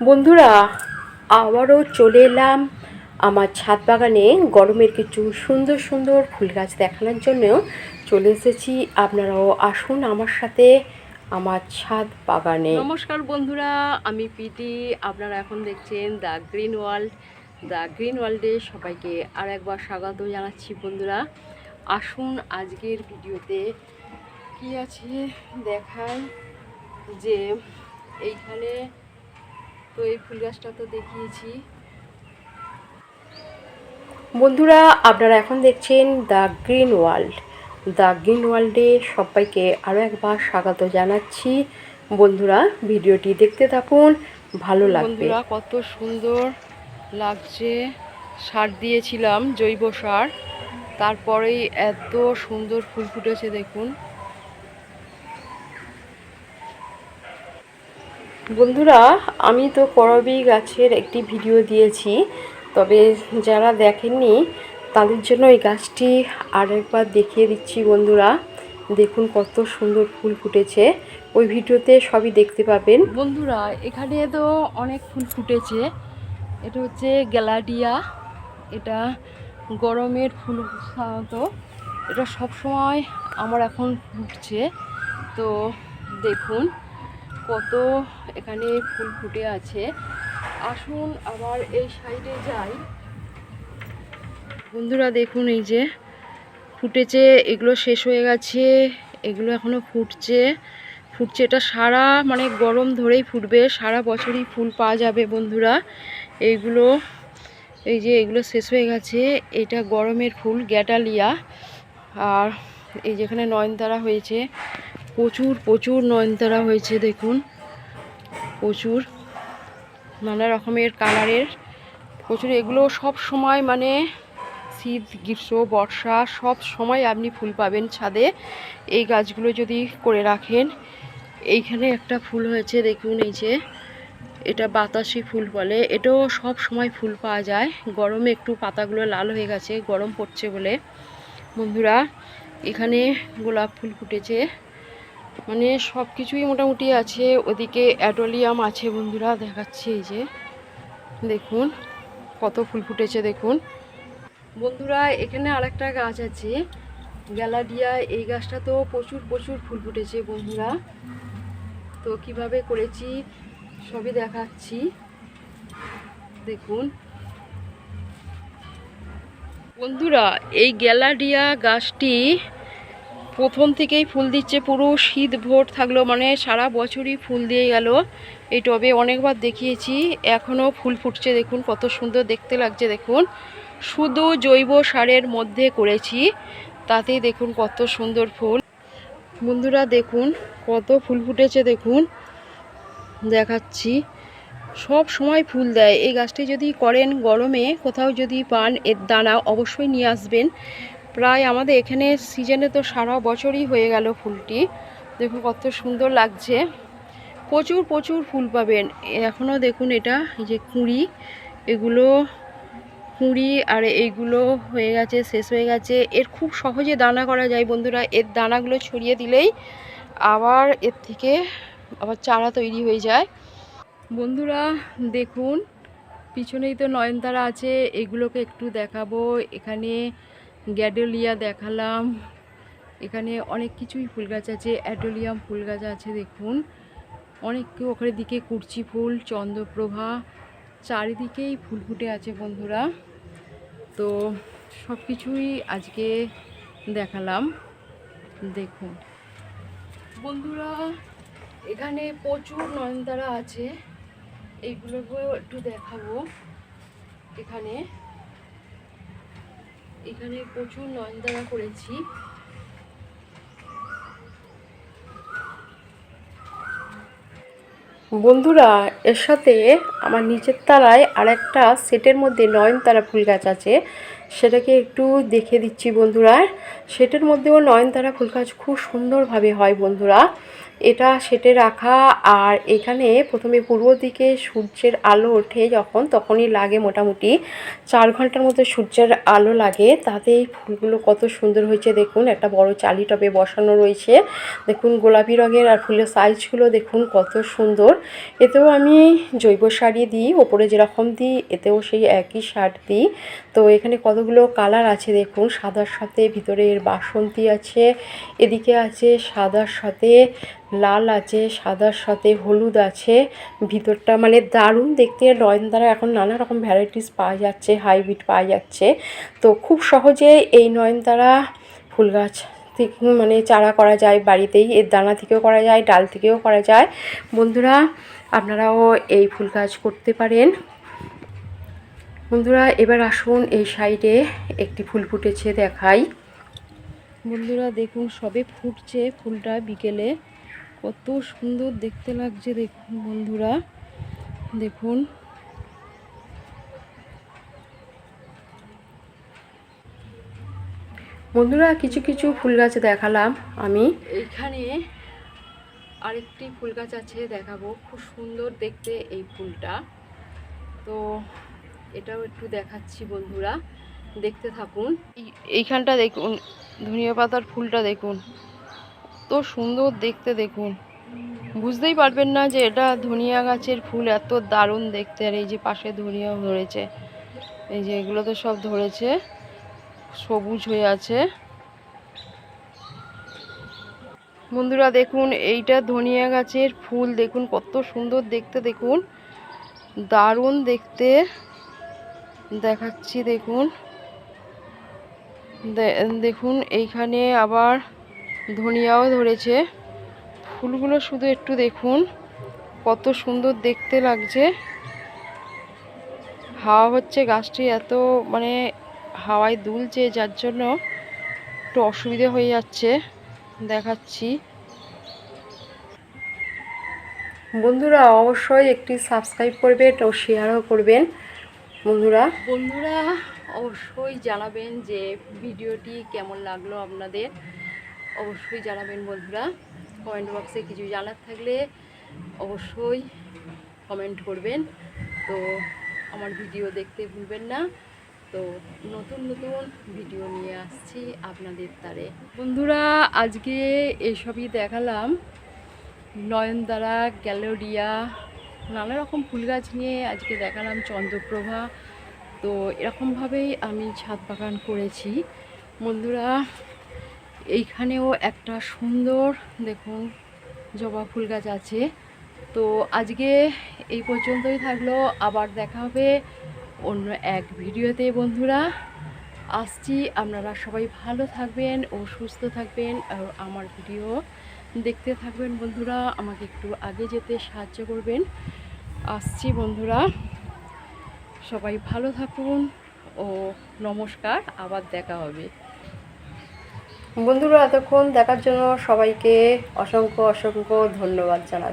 বন্ধুরা, আবারও চলে এলাম আমার ছাদ বাগানে গরমের কিছু সুন্দর সুন্দর ফুল গাছ দেখানোর জন্য চলে এসেছি, আপনারাও আসুন আমার সাথে আমার ছাদ বাগানে। নমস্কার বন্ধুরা, আমি প্রীতি। আপনারা এখন দেখছেন the green world. The green ওয়ার্ল্ডে সবাইকে আর একবার স্বাগত জানাচ্ছি বন্ধুরা। আসুন আজকের ভিডিওতে কি আছে দেখায় যে এইখানে তো এই ফুল গাছটা তো দেখিয়েছি। বন্ধুরা আপনারা এখন দেখছেন the green world. The green ওয়ার্ল্ডে সবাইকে আরও একবার স্বাগত জানাচ্ছি। বন্ধুরা ভিডিওটি দেখতে থাকুন ভালো লাগবে। বন্ধুরা কত সুন্দর লাগছে। সার দিয়েছিলাম জৈব সার তারপরেই এত সুন্দর ফুল ফুটেছে দেখুন। বন্ধুরা, আমি তো করবি গাছের একটি ভিডিও দিয়েছি, তবে যারা দেখেননি, তাদের জন্য এই গাছটি আরেকবার দেখিয়ে দিচ্ছি বন্ধুরা। দেখুন কত সুন্দর ফুল ফুটেছে, ওই ভিডিওতে সবই দেখতে পাবেন। বন্ধুরা, এখানে তো অনেক ফুল ফুটেছে, এটা হচ্ছে গ্যালাডিয়া, এটা গরমের ফুল সাধারণত, এটা সবসময় আমার এখন ফুটছে, তো দেখুন। কত এখানে ফুল ফুটে আছে। আসুন আবার এই সাইডে যাই। বন্ধুরা, দেখুন এই যে ফুটেছে, এগুলো শেষ হয়ে গেছে, এগুলো এখনও ফুটছে। ফুটছে এটা সারা মানে গরম ধরেই ফুটবে, সারা বছরই ফুল পাওয়া যাবে বন্ধুরা। এইগুলো, এই যে এগুলো শেষ হয়ে গেছে, এটা গরমের ফুল, গ্যাটালিয়া। আর এই যেখানে নয়নতারা হয়েছে প্রচুর প্রচুর নয়নতারা হয়েছে, দেখুন। প্রচুর নানা রকমের কালারের প্রচুর। এগুলো সব সময় মানে শীত, গ্রীষ্ম, বর্ষা, সব সময় আপনি ফুল পাবেন ছাদে। এই গাছগুলো যদি করে রাখেন, এইখানে একটা ফুল হয়েছে, দেখুন এই যে। এটা বাতাসি ফুল বলে। এটাও সব সময় ফুল পাওয়া যায়। গরমে একটু পাতাগুলো লাল হয়ে গেছে, গরম পড়ছে বলে। বন্ধুরা, এখানে গোলাপ ফুল ফুটেছে। মানে সব কিছুই মোটামুটি আছে। ওদিকে অ্যাডোলিয়াম আছে বন্ধুরা, দেখাচ্ছে এই যে। দেখুন, কত ফুল ফুটেছে, দেখুন। বন্ধুরা, এখানে আরেকটা গাছ আছে। গ্যালাডিয়া এই গাছটা তো প্রচুর প্রচুর ফুল ফুটেছে বন্ধুরা। তো কীভাবে করেছি, সবই দেখাচ্ছি। দেখুন। বন্ধুরা, এই গ্যালাডিয়া গাছটি প্রথম থেকেই ফুল দিচ্ছে, পুরো শীত ভোট থাকল মানে সারা বছরই ফুল দিয়ে গেল। এই টবে অনেকবার দেখিয়েছি এখনও ফুল ফুটছে, দেখুন কত সুন্দর দেখতে লাগছে, দেখুন। শুধু জৈব সারের মধ্যে করেছি, তাতেই দেখুন কত সুন্দর ফুল। বন্ধুরা, দেখুন কত ফুল ফুটেছে, দেখুন। দেখাচ্ছি, সব সময় ফুল দেয়। এই গাছটি যদি করেন গরমে, কোথাও যদি পান এর দানা অবশ্যই নিয়ে আসবেন। প্রায় আমাদের এখানে সিজনে তো সারা বছরই হয়ে গেল ফুলটি। দেখুন কত সুন্দর লাগছে। প্রচুর প্রচুর ফুল পাবেন। এখনও দেখুন এটা, এই যে কুঁড়ি, এগুলো কুঁড়ি আর এইগুলো হয়ে গেছে, শেষ হয়ে গেছে। এর খুব সহজে দানা করা যায় বন্ধুরা। এর দানাগুলো ছড়িয়ে দিলেই আবার এর থেকে আবার চারা তৈরি হয়ে যায়। বন্ধুরা, দেখুন, পিছনেই তো নয়নতারা আছে। এগুলোকে একটু দেখাবো। এখানে গ্যাডোলিয়া দেখালাম। এখানে অনেক কিছুই ফুল গাছ আছে, অ্যাডোলিয়াম ফুল গাছ আছে, দেখুন। অনেক ওখানে দিকে কুরচি ফুল, চন্দ্রপ্রভা, চারিদিকেই ফুল ফুটে আছে বন্ধুরা। তো সব কিছুই আজকে দেখালাম। দেখুন। বন্ধুরা, এখানে প্রচুর নয়নতারা আছে। এইগুলোকেও একটু দেখাবো। এখানে এখানে প্রচুর নয়নতারা করেছি। বন্ধুরা, এর সাথে আমার নিচের তলায় আর একটা সেটের মধ্যে নয়নতারা ফুল গাছ আছে। সেটাকে একটু দেখে দিচ্ছি বন্ধুরা। সেটের মধ্যেও নয়নতারা ফুল গাছ খুব সুন্দরভাবে হয় বন্ধুরা। এটা সেটে রাখা আর এখানে প্রথমে পূর্ব দিকে সূর্যের আলো ওঠে যখন, তখনই লাগে মোটামুটি। চার ঘণ্টার মতো সূর্যের আলো লাগে। তাতে এই ফুলগুলো কত সুন্দর হয়েছে দেখুন। একটা বড় চালি টবে বসানো রয়েছে। দেখুন গোলাপি রঙের আর ফুলের সাইজগুলো দেখুন কত সুন্দর। এতেও আমি জৈব সারই দিই, ওপরে যেরকম দিই, এতেও সেই একই সার দিই। তো এখানে কতগুলো কালার আছে দেখুন, সাদার সাথে ভিতরের বাসন্তী আছে, এদিকে আছে সাদার সাথে লাল আছে, সাদার সাথে হলুদ আছে, ভিতরটা মানে দারুণ দেখতে নয়নতারা এখন নানা রকম ভ্যারাইটিস পাওয়া যাচ্ছে হাইব্রিড পাওয়া যাচ্ছে। তো খুব সহজে এই নয়নতারা ফুল গাছ মানে চারা করা যায় বাড়িতেই, এর দানা থেকেও করা যায়, ডাল থেকেও করা যায়। বন্ধুরা, আপনারাও এই ফুল গাছ করতে পারেন। বন্ধুরা, এবার আসুন এই সাইডে একটি ফুল ফুটেছে দেখাই। বন্ধুরা, দেখুন, সবে ফুটছে ফুলটা বিকেলে। কত সুন্দর দেখতে লাগছে, দেখুন বন্ধুরা। দেখুন। বন্ধুরা, কিছু কিছু ফুল গাছ দেখালাম আমি। এইখানে আরেকটি ফুল গাছ আছে, দেখাবো। খুব সুন্দর দেখতে এই ফুলটা। তো এটাও একটু দেখাচ্ছি বন্ধুরা, দেখতে থাকুন। এইখানটা দেখুন, ধনিয়া পাতার ফুলটা দেখুন, তো সুন্দর দেখতে দেখুন। বুঝতেই পারবেন না যে এটা ধনিয়া গাছের ফুল, এত দারুণ দেখতে, আর এই যে পাশে ধনিয়াও ধরেছে, এই যে এগুলো তো সব ধরেছে, সবুজ হয়ে আছে। বন্ধুরা দেখুন, এইটা ধনিয়া গাছের ফুল, দেখুন কত সুন্দর দেখতে দেখুন, দারুণ দেখতে। দেখাচ্ছি, দেখুন। দেখুন, এইখানে আবার ধনিয়াও ধরেছে। ফুলগুলো শুধু একটু দেখুন, কত সুন্দর দেখতে লাগছে। হাওয়া হচ্ছে, গাছটি এত মানে হাওয়ায় দুলছে, যার জন্য একটু অসুবিধে হয়ে যাচ্ছে। দেখাচ্ছি। বন্ধুরা, অবশ্যই একটি সাবস্ক্রাইব করবেন ও শেয়ারও করবেন। বন্ধুরা? বন্ধুরা, অবশ্যই জানাবেন যে ভিডিওটি কেমন লাগল আপনাদের। অবশ্যই জানাবেন বন্ধুরা। কমেন্ট বক্সে কিছু জানার থাকলে অবশ্যই কমেন্ট করবেন। তো আমার ভিডিও দেখতে ভুলবেন না। তো নতুন নতুন ভিডিও নিয়ে আসছি আপনাদের তারে। বন্ধুরা, আজকে এসবই দেখালাম। নয়নতারা গ্যালোরিয়া নানা রকম ফুল গাছ নিয়ে আজকে দেখালাম চন্দ্রপ্রভা। তো এরকমভাবেই আমি ছাদ বাগান করেছি। বন্ধুরা, এইখানেও একটা সুন্দর, দেখুন, জবা ফুল গাছ আছে। তো আজকে এই পর্যন্তই থাকল। আবার দেখা হবে অন্য এক ভিডিওতে, বন্ধুরা। আসছি, আপনারা সবাই ভালো থাকবেন ও সুস্থ থাকবেন। আর আমার ভিডিও দেখতে থাকবেন বন্ধুরা, আমাকে একটু আগে যেতে সাহায্য করবেন। আসছি বন্ধুরা, সবাই ভালো থাকুন ও নমস্কার, আবার দেখা হবে। বন্ধুরা, এতক্ষণ দেখার জন্য সবাইকে অসংখ্য অসংখ্য ধন্যবাদ জানাচ্ছি।